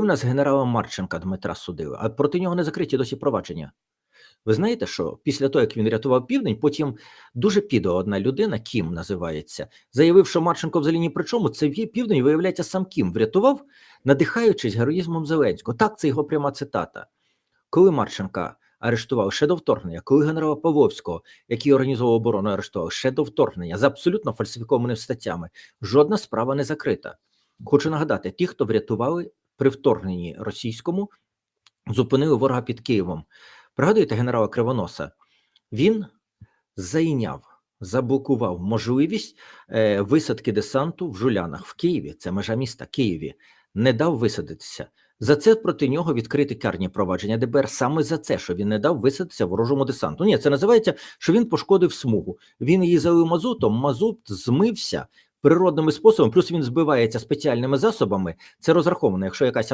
в нас генерала Марченка Дмитра судили, а проти нього не закриті досі провадження. Ви знаєте, що після того, як він рятував південь, потім дуже підо одна людина, Кім називається, заявив, що Марченко взагалі ні при чому. Це південь, виявляється, сам Кім врятував, надихаючись героїзмом Зеленського. Так, це його пряма цитата. Коли Марченка арештував ще до вторгнення, коли генерала Павловського, який організовував оборону, арештував ще до вторгнення за абсолютно фальсифікованими статтями, жодна справа не закрита. Хочу нагадати, ті, хто врятували при вторгненні російському, зупинили ворога під Києвом. Пригадуєте генерала Кривоноса? Він зайняв, заблокував можливість е, висадки десанту в Жулянах в Києві. Це межа міста Києві. Не дав висадитися. За це проти нього відкрити карні провадження ДБР саме за це, що він не дав висадитися ворожому десанту. Ні, це називається, що він пошкодив смугу. Він її залив мазутом, мазут змився природними способами, плюс він збивається спеціальними засобами. Це розраховано, якщо якась